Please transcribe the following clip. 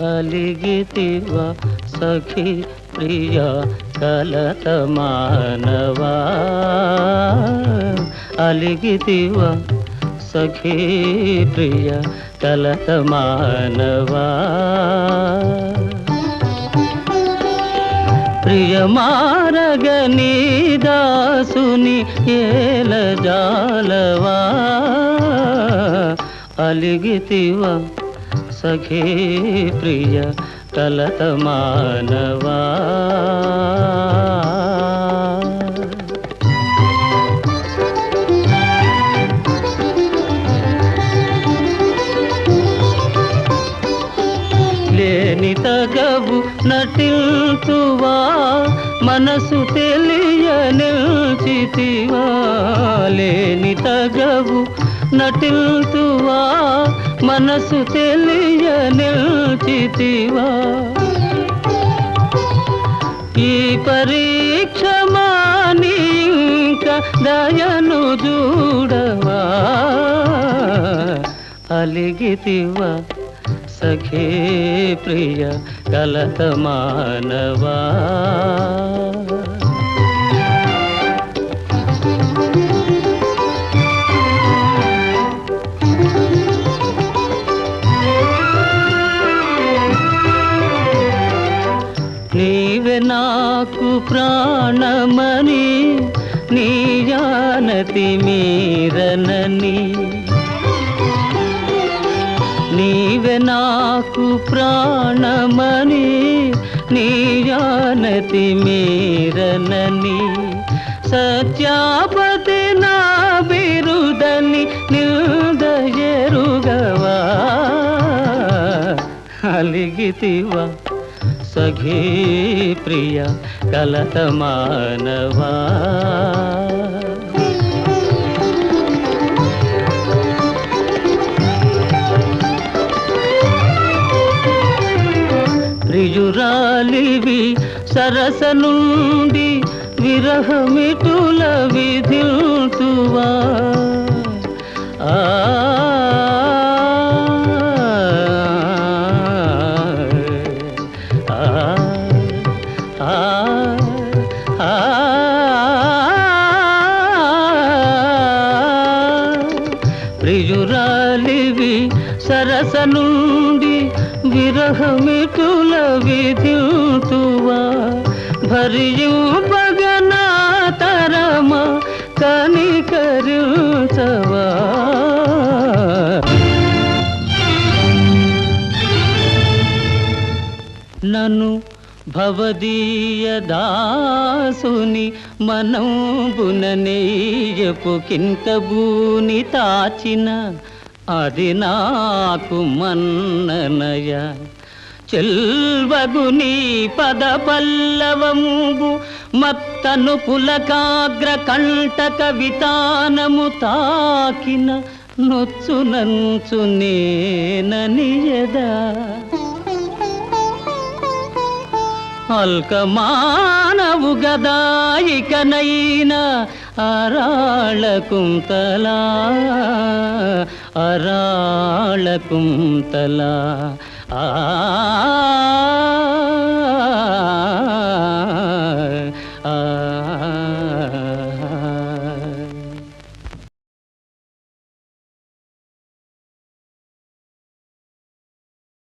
కలిగితివ సఖి ప్రియ కలత మానవా? అలిగితివ సఖీ ప్రియ కలత మానవా? ప్రియమారగని దాసుని ఏల జాలవా? అలిగితివా సఖే ప్రియ కలత మానవా లేని తగవు నటిల్తువా మనసు తెలియ నిల్చితివా లేని తగవు నటిల్తువా మనసు తెలియ నిల్చితివా ఈ పరీక్ష మాని ఇంకా దయను చూడవా? అలిగితివా? సఖే ప్రియ కలత మానవా నాకు ప్రాణమని నీ జానతి మీరనని నీవే నాకు ప్రాణమని నీ జానతి మీరనని సత్యాపతి నా బిరుదని నిల్దయరుగవా అలిగితివా. సఖీ ప్రియ కలత మానవా. ప్రియురాలివి సరస నుండి విరహమిటుల విధిల్తువా. ఆ సరస నుండి విరహమిటుల విధిల్తువా? భరియు పగనా తరమ కనికరించవా? నన్ను భవదీయ దాసుని మనంబుననేయపు కింకబూని తాచిన అది నాకు మన్ననయ. చెల్వగుని పద పల్లవంబు మత్తను పులకాగ్ర కంటక వితానము తాకిన నొచ్చునంచు నేననియదా. అల్కమానవు గదాయికనైనా అరాళకుంతలా అరాళకుంతలా ఆ